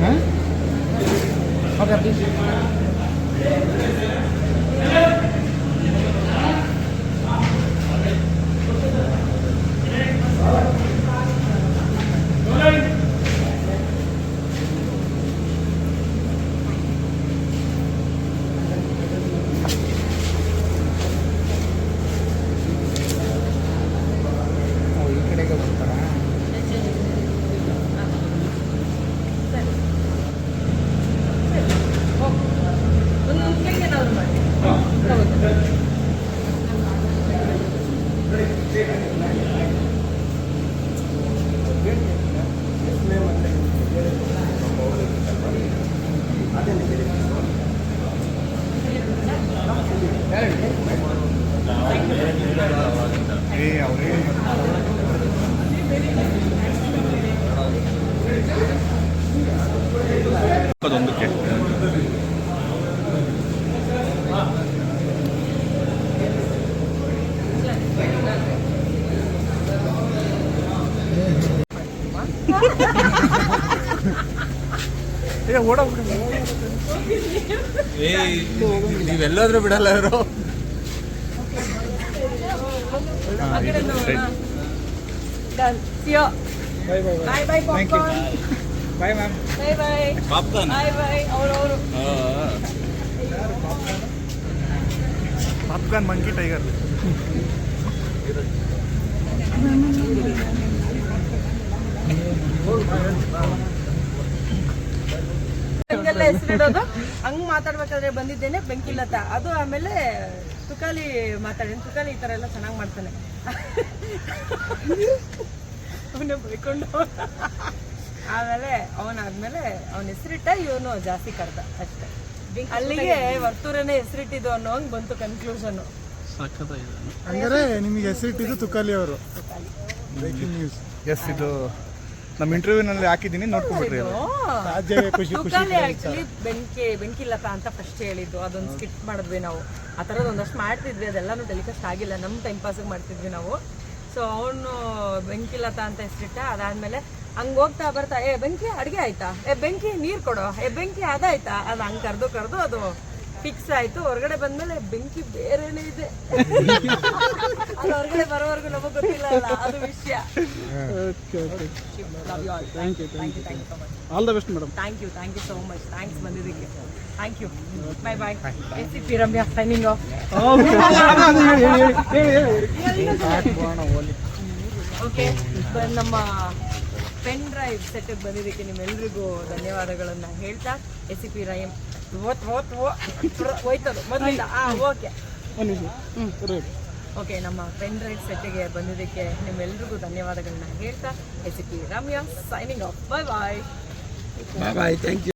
ಹಾಂ ಅದೊಂದಕ್ಕೆ ಏ ಓಡೋಗ್ಬಿಡಿ ಏ ನೀವೆಲ್ಲಾದ್ರೂ ಬಿಡಲ್ಲ ಇವರು ಆ ಕಡೆ ನೋಡೋಣ ಡನ್ ಸಿಯೋ bye bye bye bye thank you popcorn bye ma'am bye bye popcorn bye bye ಅವರವರು ಪಾಪ್ಕಾರ್ನ್ ಮಂಕಿ ಟೈಗರ್ ಹೆಸರಿಡೋದು ಹಂಗ್ ಮಾತಾಡ್ಬೇಕಾದ್ರೆ ಬಂದಿದ್ದೇನೆ ಬೆಂಕಿಲತ ಅದು ಆಮೇಲೆ ತುಕಾಲಿ ಮಾತಾಡಿ ತುಕಾಲಿ ಈ ತರ ಎಲ್ಲ ಚೆನ್ನಾಗಿ ಮಾಡ್ತಾನೆ. ಅವನ ಬೈಕೊಂಡು ಆಮೇಲೆ ಅವನಾದ್ಮೇಲೆ ಅವನ ಹೆಸರಿಟ್ಟ ಇವನು ಜಾಸ್ತಿ ಕರ್ದ ಅಷ್ಟೇ. ಅಲ್ಲಿಗೆ ವರ್ತೂರನೇ ಹೆಸರಿಟ್ಟಿದ್ದು ಅನ್ನೋ ಹಂಗ್ ಬಂತು ಕನ್ಕ್ಲೂಷನ್ ಹಂಗಾರೆ ನಿಮಗೆ ಹೆಸರಿಟ್ಟಿದ್ದು ತುಕಾಲಿ ಅವರು. ಬ್ರೇಕಿಂಗ್ ನ್ಯೂಸ್ ಎಸ್ ಇದು ನಮ್ಮ ಇಂಟರ್ವ್ಯೂನಲ್ಲಿ ಹಾಕಿದ್ದೀನಿ ನೋಡ್ಕೊಂಡ್ಬಿಟ್ರಿ ಖುಷಿ ಖುಷಿ ಆಕ್ಚುಲಿ ಬೆಂಕಿ ಬೆಂಕಿಲತ ಅಂತ ಫಸ್ಟ್ ಹೇಳಿದ್ದು. ಅದೊಂದು ಸ್ಕಿಟ್ ಮಾಡಿದ್ವಿ ನಾವು. ಆ ಥರದ್ದು ಒಂದಷ್ಟು ಮಾಡ್ತಿದ್ವಿ ಅದೆಲ್ಲಾನು ಟೆಲಿಕಾಸ್ಟ್ ಆಗಿಲ್ಲ. ನಮ್ಮ ಟೈಮ್ ಪಾಸಿಗೆ ಮಾಡ್ತಿದ್ವಿ ನಾವು. ಸೊ ಅವನು ಬೆಂಕಿಲತ ಅಂತ ಹೆಸರಿಟ್ಟ ಅದಾದ್ಮೇಲೆ ಹಂಗೆ ಹೋಗ್ತಾ ಬರ್ತಾ ಏ ಬೆಂಕಿ ಅಡ್ಗೆ ಆಯ್ತಾ? ಏ ಬೆಂಕಿ ನೀರ್ ಕೊಡೋ? ಏ ಬೆಂಕಿ ಅದಾಯ್ತಾ? ಅದು ಹಂಗ್ ಕರ್ದು ಕರ್ದು ಅದು ಫಿಕ್ಸ್ ಆಯ್ತು. ಹೊರಗಡೆ ಬಂದ್ಮೇಲೆ ಬೆಂಕಿ ಬೇರೆನೇ ಇದೆ. ಅದು ಹೊರಗಡೆ ಬರೋವರೆಗೂ ನಮಗೆ ಗೊತ್ತಿಲ್ಲ ಅಲ್ಲ ಅದು ವಿಷಯ. Thank you thank you thank you so much all the best madam thank you thank you so much thanks ಬಂದಿದ್ದಕ್ಕೆ thank you bye bye S C P Ramya signing off okay ನಮ್ಮ ಪೆನ್ ಡ್ರೈವ್ ಸೆಟ್ಗೆ ಬಂದಿದ್ದಕ್ಕೆ ನಿಮ್ಮೆಲ್ರಿಗೂ ಧನ್ಯವಾದಗಳನ್ನು ಹೇಳ್ತಾ. S C P ರೈಮ್. ಓತ್ ಓತ್ ಓ. ಹೋಯ್ತದು. ಮೊದಲಿಂದ. ಹಾಂ ಓಕೆ. ಓಕೆ ನಮ್ಮ ಪೆನ್ ಡ್ರೈವ್ ಸೆಟ್ಗೆ ಬಂದಿದ್ದಕ್ಕೆ ನಿಮ್ಮೆಲ್ರಿಗೂ ಧನ್ಯವಾದಗಳನ್ನ ಹೇಳ್ತಾ. S C P Ramya signing off bye bye bye thank you